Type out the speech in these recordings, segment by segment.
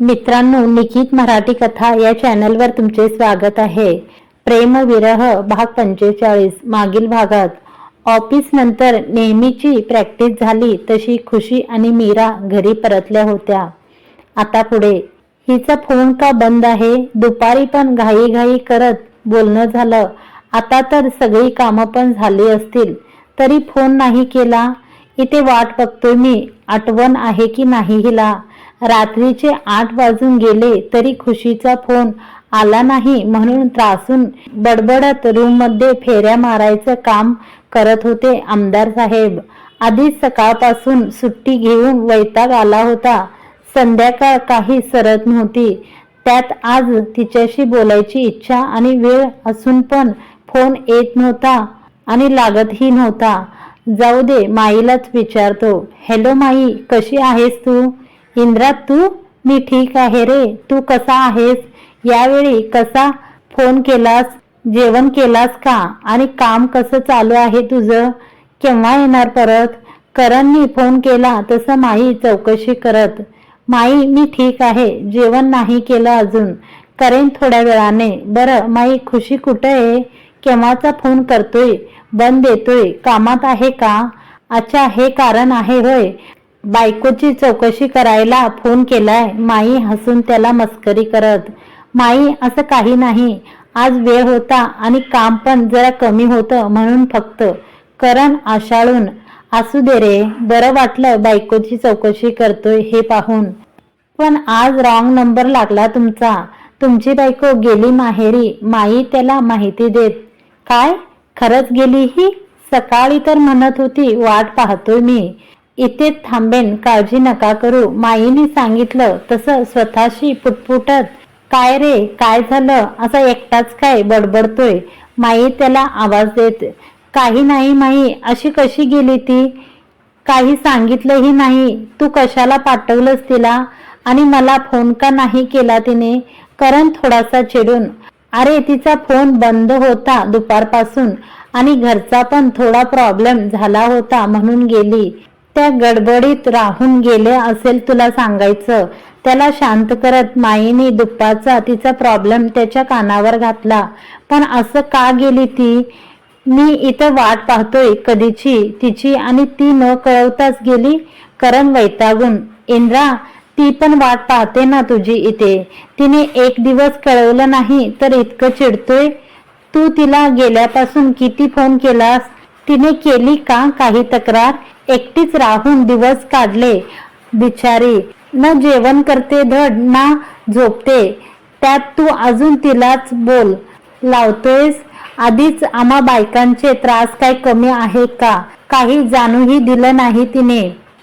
मित्रांनो निकित मराठी कथा या चॅनलवर तुमचे स्वागत आहे. प्रेम विरह भाग पंचेचाळीस मागील भागात. ऑफिस नंतर नेहमीची प्रॅक्टिस झाली तशी खुशी आणि मीरा घरी परतल्या होत्या. आता पुढे. हिचा फोन का बंद आहे? दुपारी पण घाईघाई करत बोलणं झालं. आता तर सगळी कामं पण झाली असतील. तरी फोन नाही केला. इथे वाट बघतोय मी. आठवण आहे की नाही हिला? रात्रीचे आठ वाजून गेले तरी खुशीचा फोन आला नाही म्हणून त्रासून बडबडत रूममध्ये फेऱ्या मारायचं काम करत होते आमदार साहेब. आधीच सकाळपासून सुट्टी घेऊन वैताग आला होता. संध्याकाळ काही सरत नव्हती. त्यात आज तिच्याशी बोलायची इच्छा आणि वेळ असून पण फोन येत नव्हता आणि लागतही नव्हता. जाऊ दे माईलाच विचारतो. हॅलो माई कशी आहेस तू? इंद्रा तू मी ठीक आहे रे. तू कसा आहेस? यावेळी कसा फोन केलास? जेवण केलास का? आणि काम कसं चालू आहे तुझं? केव्हा येणार परत? करणनी फोन केला तसं माई चौकशी करत. माई मी ठीक आहे. जेवण नाही केलं अजून. करेन थोड्या वेळाने. बरं माई खुशी कुठं आहे? केव्हाचा फोन करतोय? बंद देतोय कामात आहे का? अच्छा हे कारण आहे होय. बायकोची चौकशी करायला फोन केलाय. माई हसून त्याला मस्करी करत माई असं काही नाही. आज वेळ होता आणि काम पण जरा कमी होतं म्हणून फक्त करण आशाळून असू दे रे बरं वाटलं बायकोची चौकशी करतोय हे पाहून. पण आज रॉंग नंबर लागला तुमचा. तुमची बायको गेली माहेरी. माई त्याला माहिती देत काय? खरंच गेली ही? सकाळी तर म्हणत होती वाट पाहतोय मी. इथेच थांबेन काळजी नका करू. माईने सांगितलं तसं स्वतःशी पुटपुटत काय रे काय झालं? असा एकटाच काय बडबडतोय? माई त्याला आवाज देत. काही नाही माई अशी कशी गेली ती? काही सांगितलंही नाही. तू कशाला पाठवलंस तिला? आणि मला फोन का नाही केला तिने? करण थोडासा चिडून अरे तिचा फोन बंद होता दुपारपासून आणि घरचा पण थोडा प्रॉब्लेम झाला होता म्हणून गेली. त्या गडबडीत राहून गेले असेल तुला सांगायचं. त्याला शांत करत माईने दुप्पाचा तिचा प्रॉब्लेम त्याच्या कानावर घातला. पण असं का गेली ती? मी इथं वाट पाहतोय कधीची तिची आणि ती न कळवताच गेली करण वैतागून. इंद्रा ती पण वाट पाहते ना तुझी इथे. तिने एक दिवस कळवलं नाही तर इतकं चिडतोय. तू तिला गेल्यापासून किती फोन केलास? तिने केली का काही तक्रार? एकटीच राहून दिवस काढले. बिचारी न जेवण करते धड ना झोपते. त्यात तू अजून तिलाच बोल. लावतोयस? आधीच आम्हा बायकांचे त्रास काय कमी आहे का? काही जाणूही दिलं नाही तिने.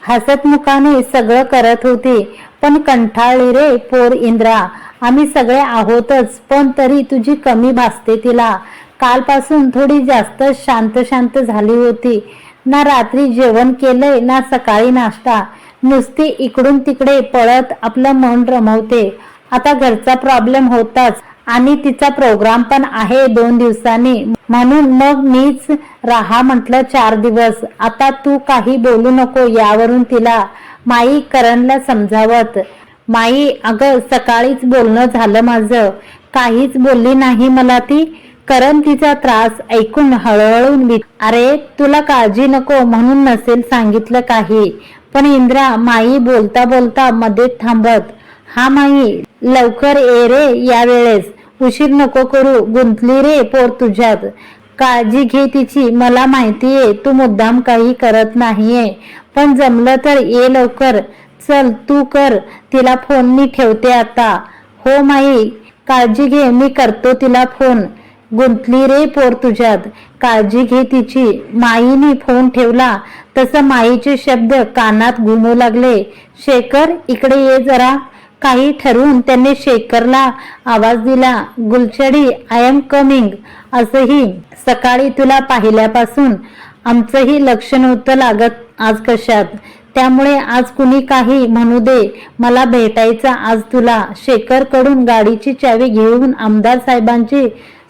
हसतमुखाने सगळं करत होती. पण कंठाळली रे पोर इंद्रा आम्ही सगळे आहोतच पण तरी तुझी कमी भासते तिला. कालपासून थोडी जास्त शांत शांत झाली होती. ना रात्री जेवण केलंय ना सकाळी नाश्ता. नुसती इकडून तिकडे पळत आपलं मन रमवते. आता घरचा प्रॉब्लेम होताच आणि तिचा प्रोग्राम पण आहे दोन दिवसांनी. म्हणून मग मीच राहा म्हटलं चार दिवस. आता तू काही बोलू नको यावरून तिला. माई करणला समजावत. माई अगं सकाळीच बोलणं झालं माझं. काहीच बोलली नाही मला ती. करण तिचा त्रास ऐकून हळहळून अरे तुला काळजी नको म्हणून नसेल सांगितलं काही. पण इंद्रा माई बोलता बोलता मध्ये थांबत. हा माई लवकर ये रे या वेळेस उशीर नको करू गुंतली रे पोर तुझ्यात. काळजी घे तिची मला माहितीये तू मुद्दाम काही करत नाहीये. पण जमलं तर ये लवकर. चल तू कर. तिला फोन मी ठेवते आता. हो माई काळजी घे मी करतो तिला फोन. गुंतली रे पोर तुझ्यात. काळजी घे तिची. माईने फोन ठेवला. तसं माईचे शब्द कानात घुमू लागले. शेखर इकडे ये जरा. काही ठरवून त्यांनी शेखरला आवाज दिला गुलछडी आय एम कमिंग असंही सकाळी तुला पाहिल्यापासून आमचंही लक्ष नव्हतं लागत आज कशात. त्यामुळे आज कुणी काही म्हणू दे. मला भेटायचा आज तुला. शेखरकडून गाडीची चावी घेऊन आमदार साहेबांची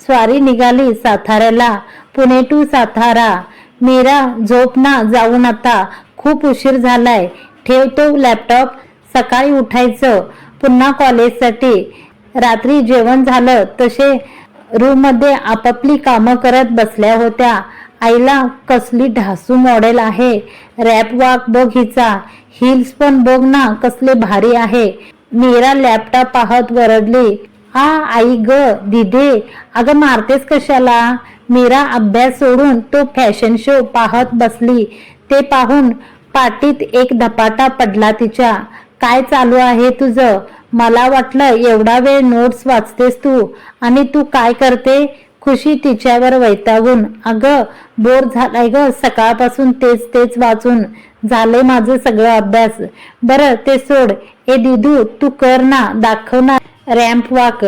स्वारी निघाली साताऱ्याला पुणे टू सातारा मीरा झोप ना जाऊन आता. खूप उशीर झालाय. ठेवतो लॅपटॉप सकाळी उठायचं. पुन्हा कॉलेजसाठी. रात्री जेवण झालं. तसे रूममध्ये आपापली कामं करत बसल्या होत्या. आईला कसली ढासू मॉडेल आहे. रॅप वाक बघ हिचा. हिल्स पण बघ ना कसले भारी आहे. मीरा लॅपटॉप पाहत वरडली. हा आई ग दिदे अगं मारतेस कशाला? मीरा अभ्यास सोडून तो फॅशन शो पाहत बसली. ते पाहून पाटीत एक धपाटा पडला तिच्या. काय चालू आहे तुझं? मला वाटलं एवढा वेळ नोट्स वाचतेस तू. आणि तू काय करते? खुशी तिच्यावर वैतागून. अगं बोर झालाय ग सकाळपासून तेच तेच वाचून. झाले माझं सगळं अभ्यास. बरं ते सोड. ए दिदू तू कर ना दाखव ना. Ramp walk.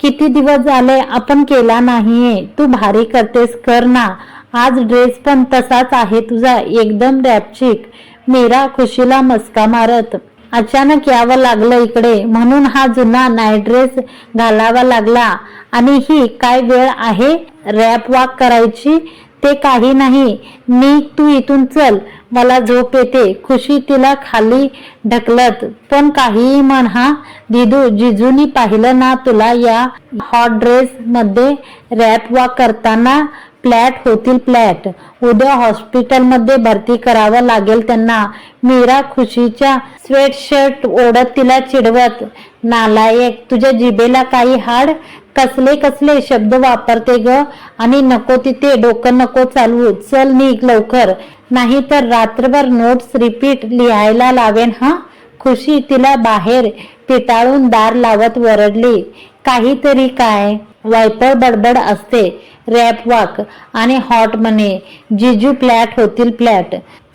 किती दिवस झाले आपण केला नाहीये. तू भारी करतेस कर ना. आज ड्रेस पण तसाच आहे तुझा एकदम रॅपचिक. मीरा खुशीला मस्का मारत. अचानक यावं लागलं इकडे. म्हणून हा जुना नाईट ड्रेस घालावा लागला. आणि ही काय वेळ आहे? रॅप वाक करायची? ते काही नाही. मी तू इथून चल. मला झोप येते. खुशी तिला खाली ढकलत. पण काहीही म्हण हा दिदू जिजूनी पाहिलं ना तुला या हॉट ड्रेस मध्ये रॅप वॉक करताना फ्लॅट होतील फ्लॅट उद्या हॉस्पिटलमध्ये भरती करावं लागेल त्यांना. मीरा खुशीच्या स्वेटशर्ट ओढत तिला चिडवत. नालायक तुझ्या जिबेला काही हाड? कसले कसले शब्द वापरते ग? आणि नको तिथे डोकं नको चालवू. चल निघ लवकर. नाही तर रात्रभर नोट्स रिपीट लिहायला लावेन हा? खुशी तिला बाहेर पिटाळून दार लावत वरडली. काहीतरी काय? वायपर बडबड असते रॅप वाक आणि हॉट म्हणे जिजू फ्लॅट होतील फ्लॅट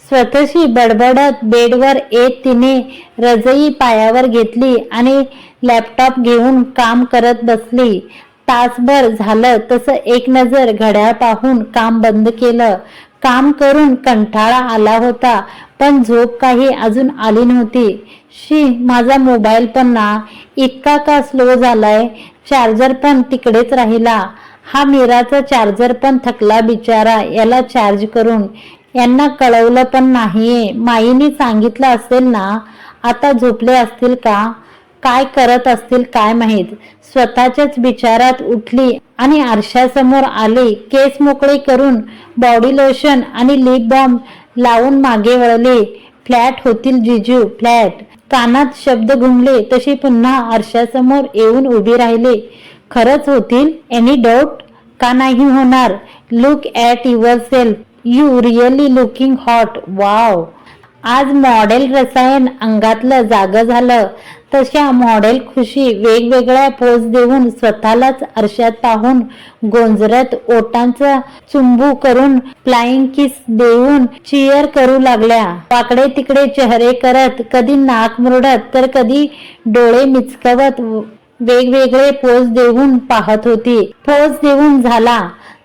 स्वतःशी बडबडत बेडवर येत तिने रजई पायावर घेतली आणि लॅपटॉप घेऊन काम करत बसली. तासभर झालं तसं एक नजर घड्याळ पाहून काम बंद केलं. काम करून कंटाळा आला होता पण झोप काही अजून आली नव्हती. शी माझा मोबाईल पण ना इतका का स्लो झालाय? चार्जर पण तिकडेच राहिला. हा मीराचा चार्जर पण थकला बिचारा याला चार्ज करून. यांना कळवलं पण नाहीये. माईने सांगितलं असेल ना आता झोपले असतील का? काय करत असतील काय माहीत? स्वतःच्याच विचारात उठली आणि आरशासमोर आली केस मोकळे करून बॉडी लोशन आणि लिप बॉम्ब लावून मागे वळले. फ्लॅट होतील जिजू फ्लॅट कानात शब्द घुमले तशी पुन्हा आरशासमोर येऊन उभी राहिले. खरंच होतील? एनी डाऊट का नाही होणार? Look at yourself you really looking hot wow आज मॉडेल रसायन अंगातलं जाग झालं. तशा मॉडेल खुशी वेगवेगळ्या पोज देऊन स्वतःलाच आरशात पाहून गोंजरत ओटांचा चुंबू करून फ्लाइंग किस देऊन चिअर करू लागल्या. वाकडे तिकडे चेहरे करत कधी नाक मुरडत तर कधी डोळे मिचकवत वेगवेगळे पोज देऊन पाहत होती. पोज देऊन झाला.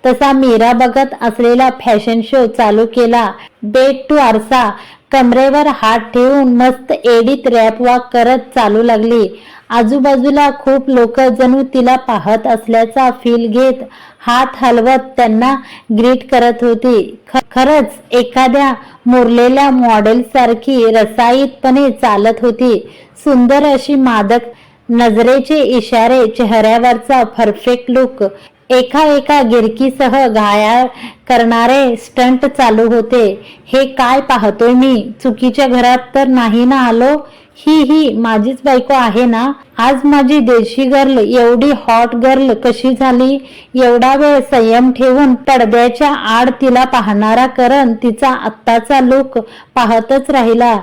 तसा मीरा बघत असलेला फॅशन शो चालू केला. डेट टू आरसा. कमरेवर हात ठेवून मस्त एडीत रॅप वाक करत चालू लागली. आजूबाजूला खूप लोक जणू तिला पाहत असल्याचा फील घेत हात हलवत त्यांना ग्रीट करत होती. खरच खरंच एखाद्या मुरलेल्या मॉडेल सारखी रसायितपणे चालत होती. सुंदर अशी मादक नजरेचे इशारे चेहऱ्यावरचा परफेक्ट लुक एका एका गिरकीसह घायाळ करणारे स्टंट चालू होते. हे काय पाहतोय मी? चुकीच्या घरात तर नाही ना आलो? ही ही माझीच बायको आहे ना? आज माझी देशी गर्ल एवढी हॉट गर्ल कशी झाली? एवढा वेळ संयम ठेवून पडद्याच्या आड तिला पाहणारा करण तिचा आत्ताचा लुक पाहतच राहिला.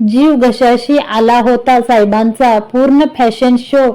जीव घशाशी आला होता साहेबांचा. पूर्ण फॅशन शो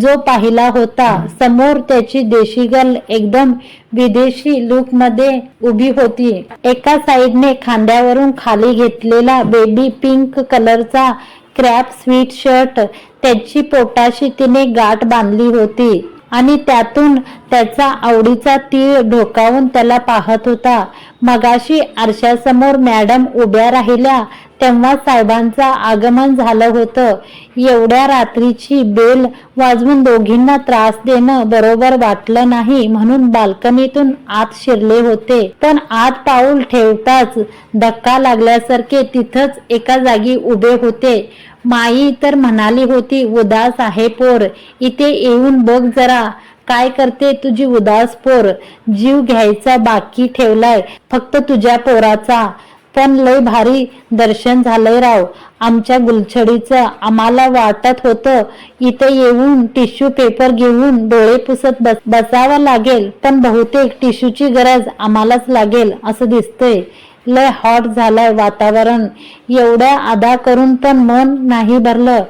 जो पाहिला होता. समोर त्याची देशी गर्ल एकदम विदेशी लुकमध्ये उभी होती. एका साईडने खांद्यावरून खाली घेतलेला बेबी पिंक कलरचा क्रॅप स्वीट शर्ट त्याची पोटाशी तिने गाठ बांधली होती. आणि त्यातून त्याचा आवडीचा तीळ ढोकावून त्याला पाहत होता. मगाशी आरशासमोर मॅडम उभ्या राहिल्या तेव्हा साहेबांचं आगमन झालं होतं. एवढ्या रात्रीची बेल वाजवून दोघींना त्रास देणं बरोबर वाटलं नाही म्हणून बाल्कनीतून आत शिरले होते. पण आत पाऊल ठेवताच धक्का लागल्यासारखे तिथंच एका जागी उभे होते. माई तर म्हणाली होती उदास आहे पोर इथे येऊन बघ जरा. काय करते तुझी उदास पोर? जीव घ्यायचा बाकी ठेवलाय फक्त तुझ्या पोराचा. पण लय भारी दर्शन झालंय राव. आमच्या गुलछडीचं आम्हाला वाटत होतं इथे येऊन टिश्यू पेपर घेऊन डोळे पुसत बस बसावं लागेल. पण बहुतेक टिश्यूची गरज आम्हालाच लागेल असं दिसतंय. लय हॉट झालंय वातावरण. एवढ्या अदा करून पण मन नाही भरलं.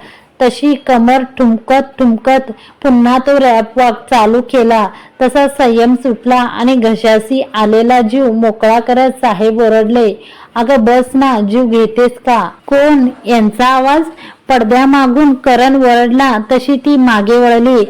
तशी कमर ठुमकत ठुमकत पुन्हा तो रॅप वॉक चालू केला. तसा संयम सुटला आणि घशाशी आलेला जीव मोकळा करत साहेब ओरडले अगं बस ना जीव घेतेस का? कोण? यांचा आवाज पडद्यामागून करण वरडला तशी ती मागे वळली.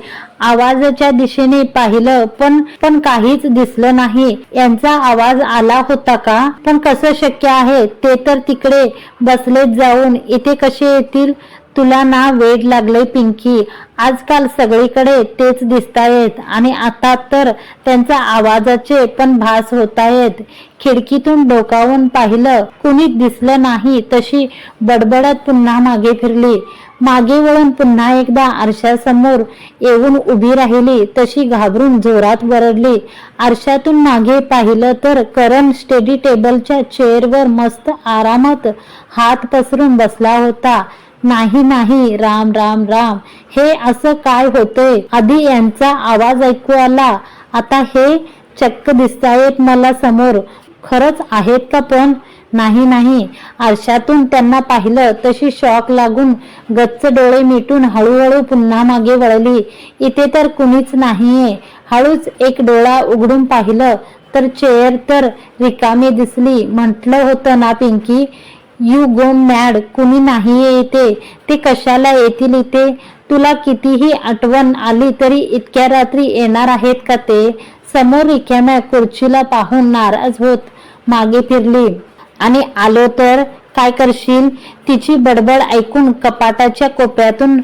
आवाजाच्या दिशेने पाहिलं पण पण काहीच दिसलं नाही. यांचा आवाज आला होता का? पण कसं शक्य आहे? ते तर तिकडे बसलेत जाऊन. इथे कसे येतील? तुला ना वेड लागले पिंकी. आजकाल सगळीकडे तेच दिसतायत. आणि आता तर त्यांच्या आवाजाचे पण भास होतायत. खिडकीतून डोकावून पाहिलं कुणीच दिसलं नाही. तशी बडबडत पुन्हा मागे फिरली. मागे वळून पुन्हा एकदा आरशासमोर येऊन उभी राहिली तशी घाबरून जोरात वरडली. आरशातून मागे पाहिलं तर करण स्टडी टेबलच्या चेअरवर मस्त आरामात हात पसरून बसला होता. नाही नाही राम राम राम हे असं काय होतंय? आधी यांचा आवाज ऐकू आला. आता हे चक्क दिसतायत मला समोर. खरंच आहेत का पण? नाही नाही. आरशातून त्यांना पाहिलं तशी शॉक लागून गच्च डोळे मिटून हळूहळू पुन्हा मागे वळली. इथे तर कुणीच नाहीये. हळूच एक डोळा उघडून पाहिलं तर चेअर तर रिकामी दिसली. म्हटलं होतं ना पिंकी यू गो मॅड कुणी नाहीये इथे. ते कशाला येतील इथे? तुला कितीही आठवण आली तरी इतक्या रात्री येणार आहेत का ते? समोर रिकाम्या खुर्चीला पाहून नाराज होत मागे फिरली. आणि आलो तर काय करशील? तिची बडबड ऐकून कपाटाच्या कोपऱ्यातून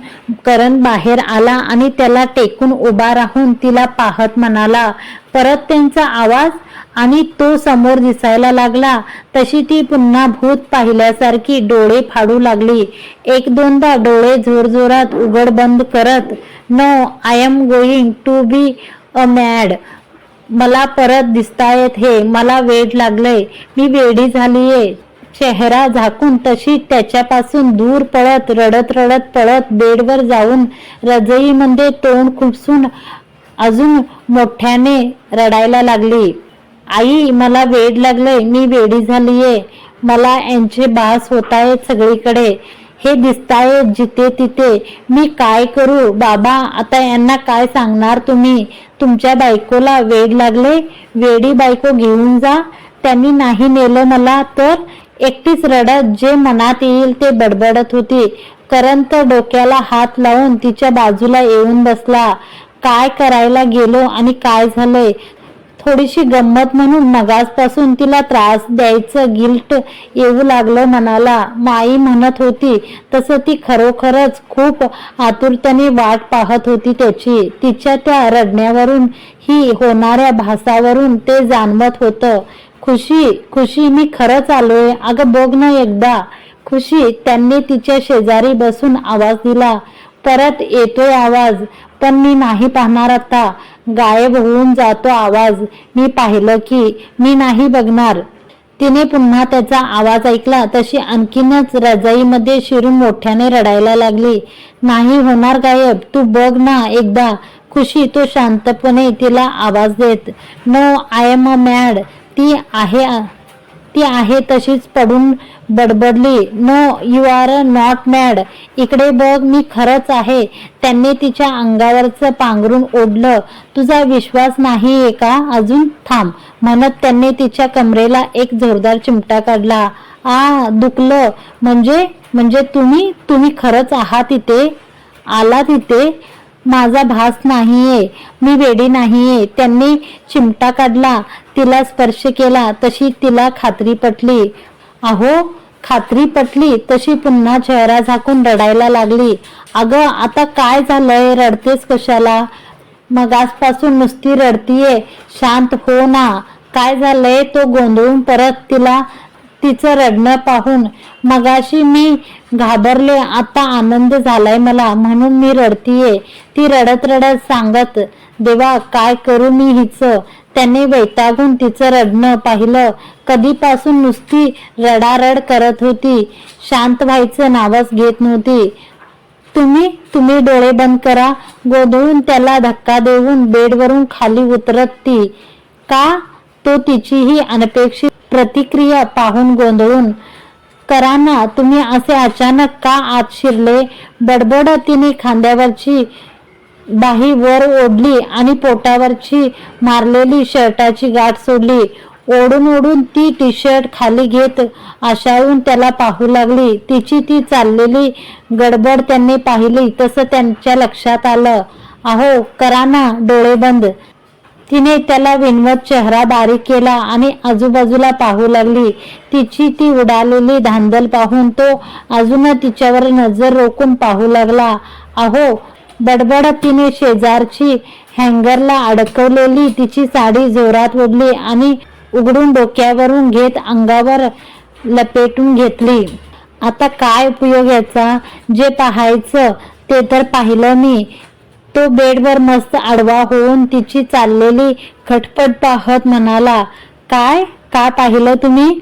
करण बाहेर आला आणि त्याला टेकून उभा राहून तिला पाहत म्हणाला परत त्यांचा आवाज? आणि तो समोर दिसायला लागला. तशी ती पुन्हा भूत पाहिल्यासारखी डोळे फाडू लागली. एक दोनदा डोळे जोरजोरात उघड बंद करत no I am going to be a mad मला परत दिसतायत हे मला वेड लागलंय मी वेडी झालीये. चेहरा झाकून तशी त्याच्यापासून दूर पळत रडत रडत पळत बेडवर जाऊन रजईमध्ये म्हणजे तोंड खुपसून अजून मोठ्याने रडायला लागली. आई मला वेड लागलंय मी वेडी झालीये. मला यांचे बास होत आहेत सगळीकडे. हे दिसतायत जिथे तिथे. मी काय करू? बाबा आता यांना काय सांगणार तुम्ही? तुमच्या बायकोला वेड लागले वेडी बायको घेऊन जा. त्यांनी नाही नेलं मला तर एकटीच रडत जे मनात येईल ते बडबडत होती. करण तर डोक्याला हात लावून तिच्या बाजूला येऊन बसला. काय करायला गेलो आणि काय झालंय? थोडीशी गंमत म्हणून मगासपासून तिला त्रास द्यायचं गिल्ट येऊ लागलं मनाला. माई म्हणत होती तसं ती खरोखरच खूप आतुरतेने वाट पाहत होती त्याची. तिच्या त्या रडण्यावरून ही होणाऱ्या भासावरून ते जाणवत होतं. खुशी खुशी मी खरंच आलोय. अगं बघ ना एकदा. खुशी त्यांनी तिच्या शेजारी बसून आवाज दिला. परत येतोय आवाज. पण मी नाही पाहणार आता. गायब होऊन जातो आवाज. मी पाहिलं की मी नाही बघणार. तिने पुन्हा त्याचा आवाज ऐकला. तशी आणखीनच रजाईमध्ये शिरून मोठ्याने रडायला लागली. नाही होणार गायब. तू बघ ना एकदा. खुशी तो शांतपणे तिला आवाज देत no I am a mad ती आहे ती आहे तशीच पडून बडबडली no you are not mad. इकडे बघ मी खरंच आहे. त्यांनी तिच्या अंगावरचं पांघरून ओढलं. तुझा विश्वास नाहीये का? अजून थांब. म्हणत त्यांनी तिच्या कमरेला एक जोरदार चिमटा काढला. आ दुखलं. म्हणजे म्हणजे तुम्ही तुम्ही खरंच आहात इथे? आला तिथे माझा भास नाहीये. मी वेडी नाहीये. त्यांनी चिमटा काढला. तिला स्पर्श केला. तशी तिला खात्री पटली. अहो खात्री पटली तशी पुन्हा चेहरा झाकून रडायला लागली. अगं आता काय झालंय? रडतेस कशाला? मग आजपासून नुसती रडतीये. शांत हो ना. काय झालंय? तो गोंधळून परत तिला तिचं रडणं पाहून. मगाशी मी घाबरले आता आनंद झालाय मला म्हणून मी रडतीये. ती रडत रडत सांगत देवा काय करू मी हिचं? त्याने वैतागून तिचं रडणं पाहिलं. कधीपासून नुसती रडारड करत होती. शांत व्हायचं नावच घेत नव्हती. तुम्ही तुम्ही डोळे बंद करा. गोधळून त्याला धक्का देऊन बेडवरून खाली उतरत ती. का? तो तिचीही अनपेक्षित प्रतिक्रिया पाहून गोंधळून करा तुम्ही असे अचानक का आत शिरले? बडबड तिने खांद्यावरची बाही वर ओढली आणि पोटावरची मारलेली शर्टाची गाठ सोडली. ओढून ओढून ती टी शर्ट खाली घेत आशाळून त्याला पाहू लागली. तिची ती चाललेली गडबड त्यांनी पाहिली. तसं त्यांच्या लक्षात आलं. अहो करा ना डोळे बंद. तिने त्याला विनवत चेहरा बारीक केला आणि आजूबाजूला पाहू लागली. तिची ती उडालेली धांदल पाहून तो अजून तिच्यावर नजर रोखून पाहू लागला. अहो बडबडतीने शेजारची हँगरला अडकवलेली तिची साडी जोरात ओढली आणि उघडून डोक्यावरून घेत अंगावर लपेटून घेतली. आता काय उपयोग याचा? जे पाहायचं ते तर पाहिलं मी. तो बेडवर मस्त आडवा होऊन तिची चाललेली खटपट पाहत म्हणाला काय? का पाहिलं तुम्ही?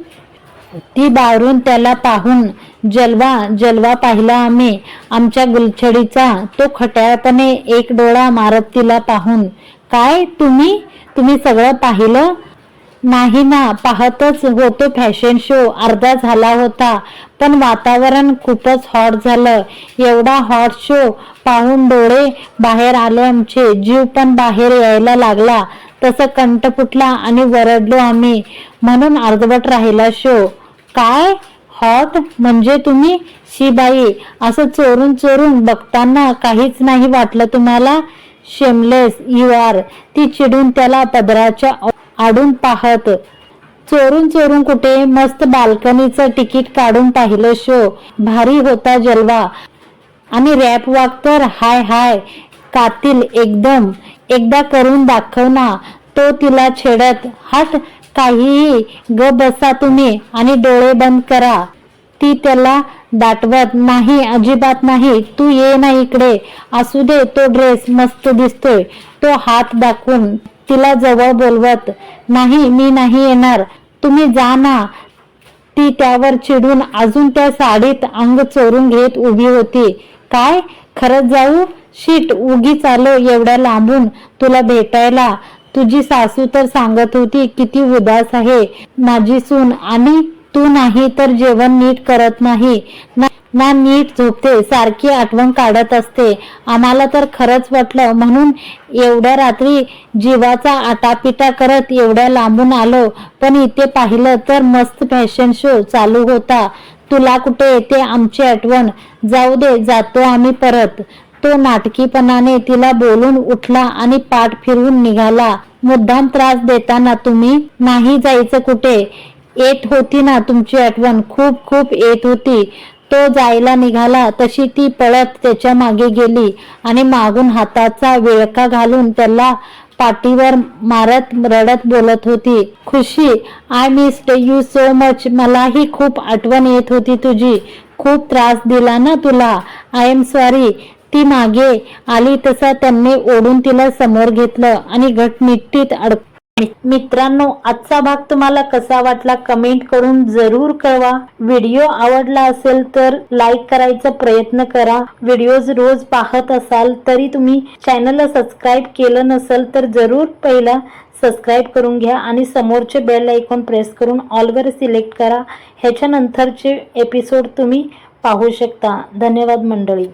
ती बारून त्याला पाहून जलवा जलवा पाहिला आम्ही. आमच्या गुलछडीचा तो खट्याळपणे एक डोळा मारत तिला पाहून काय तुम्ही? तुम्ही सगळं पाहिलं? नाही ना पाहतच होतो फॅशन शो. अर्धा झाला होता पण वातावरण खूपच हॉट झालं. एवढा हॉट शो पाहून डोळे बाहेर आले आमचे. जीव पण बाहेर यायला लागला. तसं कंठ फुटला आणि वरडलो आम्ही. म्हणून अर्धवट राहिला शो. काय? हॉट म्हणजे तुम्ही शिबाई. असं चोरून चोरून बघताना काहीच नाही वाटलं तुम्हाला. शेमलेस यू आर ती चिडून त्याला पदराच्या आडून पाहत. चोरून चोरून कुठे मस्त बाल्कनीचं तिकीट काढून पाहिलं शो भारी होता जलवा. आणि रॅप वाग तर हाय हाय कातील एकदम. एकदा करून दाखव ना तो तिला छेडत. हट काहीही ग बसा तुम्ही आणि डोळे बंद करा. ती त्याला दाटवत नाही अजिबात नाही तू ये ना इकडे. असू दे तो ड्रेस मस्त दिसतोय. तो हात दाखवून तिला जवळ बोलवत नाही मी नाही येणार. तुम्ही जा ना. ती त्यावर चिडून अजून त्या साडीत अंग चोरून घेत उभी होती. काय? खरंच जाऊ? शीट उगीच आलो एवढ्या लांबून. तुला भेटायला तुझी सासू तर सांगत होती किती उदास आहे माझी सून आणि तू नाही तर जेवण नीट करत नाही. ना नीट झोपते सारखी आठवण काढत असते. आम्हाला तर खरंच वाटलं म्हणून एवढ्या रात्री जीवाचा आटापिटा करत एवढ्या लांबून आलो. पण इथे पाहिलं तर मस्त फॅशन शो चालू होता. तुला कुठे येते आमची आठवण? जाऊ दे जातो आम्ही परत. तो नाटकीपणाने तिला बोलून उठला आणि पाठ फिरवून निघाला. मुद्दाम त्रास देताना तुम्ही नाही जायचं कुठे? येत होती ना तुमची आठवण? खूप खूप येत होती. तो जायला निघाला. तशी ती पळत त्याच्यामागे गेली आणि मागून हाताचा विळखा घालून त्याला पाठीवर मारत रडत बोलत होती. Khushi I missed you so much मलाही खूप आठवण येत होती तुझी. खूप त्रास दिला ना तुला. आय एम सॉरी ती मागे आली तसा त्यांनी ओढून तिला समोर घेतलं आणि घटमिट्टीत अडक मित्रांनो आजचा भाग तुम्हाला कसा वाटला कमेंट करून जरूर कळवा. व्हिडिओ आवडला असेल तर लाईक करायचा प्रयत्न करा. व्हिडिओज रोज पाहत असाल तरी तुम्ही चॅनलला सबस्क्राईब केलं नसेल तर जरूर पहिला सबस्क्राईब करून घ्या आणि समोरचे बेल ऐकून प्रेस करून ऑलवर सिलेक्ट करा. ह्याच्यानंतरचे एपिसोड तुम्ही पाहू शकता. धन्यवाद मंडळी.